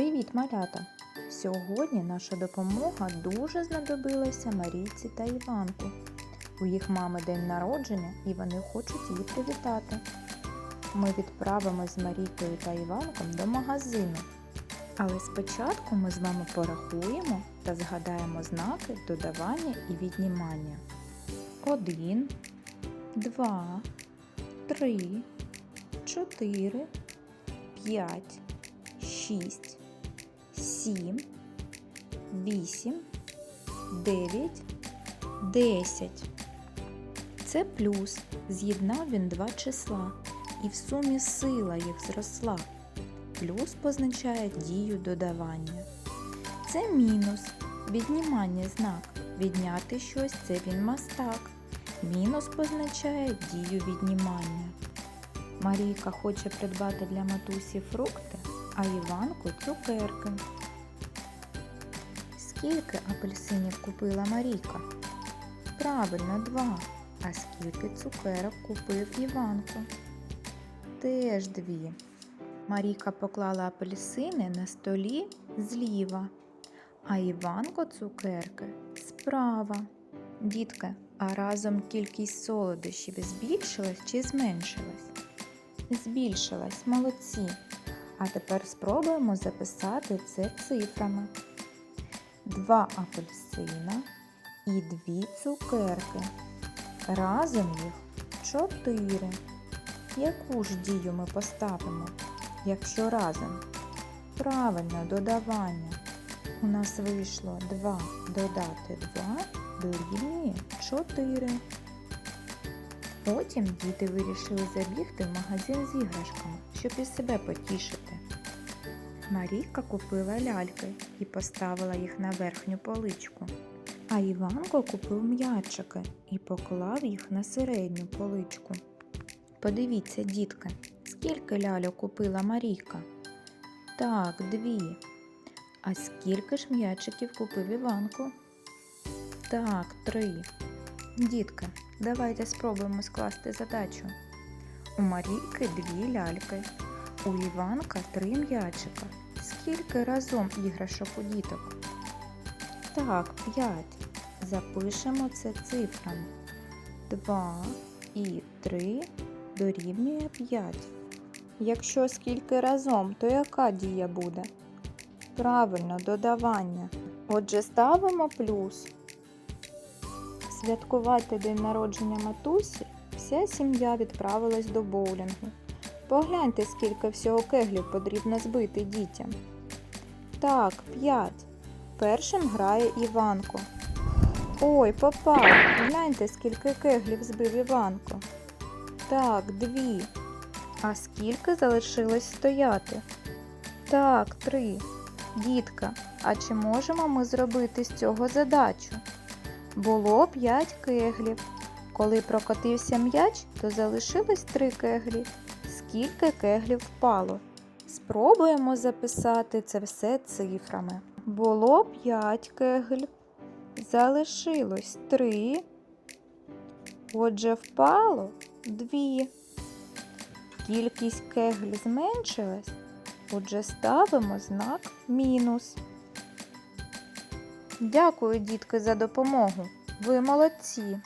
Привіт, малята! Сьогодні наша допомога дуже знадобилася Марійці та Іванку. У їх мами день народження і вони хочуть її привітати. Ми відправимось з Марійкою та Іванком до магазину. Але спочатку ми з вами порахуємо та згадаємо знаки додавання і віднімання. Один, два, три, чотири, п'ять, шість, сім, вісім, дев'ять, десять. Це плюс. З'єднав він два числа, і в сумі сила їх зросла. Плюс позначає дію додавання. Це мінус. Віднімання знак. Відняти щось це він мастак. Мінус позначає дію віднімання. Марійка хоче придбати для матусі фрукти, а Іванку цукерки. Скільки апельсинів купила Марійка? Правильно, два. А скільки цукерок купив Іванко? Теж дві. Марійка поклала апельсини на столі зліва, а Іванко цукерки справа. Дітки, а разом кількість солодощів збільшилась чи зменшилась? Збільшилась, молодці. А тепер спробуємо записати це цифрами. Два апельсина і дві цукерки. Разом їх чотири. Яку ж дію ми поставимо, якщо разом? Правильно, додавання. У нас вийшло 2 додати 2 дорівнює 4. Потім діти вирішили забігти в магазин з іграшками, щоб і себе потішити. Марійка купила ляльки і поставила їх на верхню поличку. А Іванко купив м'ячики і поклав їх на середню поличку. Подивіться, дітки, скільки ляльок купила Марійка? Так, дві. А скільки ж м'ячиків купив Іванко? Так, три. Дітки, давайте спробуємо скласти задачу. У Марійки дві ляльки, у Іванка три м'ячика. Скільки разом іграшок у діток? Так, п'ять. Запишемо це цифрами. Два і три дорівнює 5. Якщо скільки разом, то яка дія буде? Правильно, додавання. Отже, ставимо плюс. Святкувати день народження матусі вся сім'я відправилась до боулінгу. Погляньте, скільки всього кеглів потрібно збити дітям. Так, 5. Першим грає Іванко. Ой, попав! Гляньте, скільки кеглів збив Іванко. Так, дві. А скільки залишилось стояти? Так, три. Дітка, а чи можемо ми зробити з цього задачу? Було п'ять кеглів. Коли прокотився м'яч, то залишилось три кеглі. Скільки кеглів впало? Спробуємо записати це все цифрами. Було п'ять кеглів. Залишилось три. Отже, впало дві. Кількість кегль зменшилась, отже, ставимо знак мінус. Дякую, дітки, за допомогу. Ви молодці.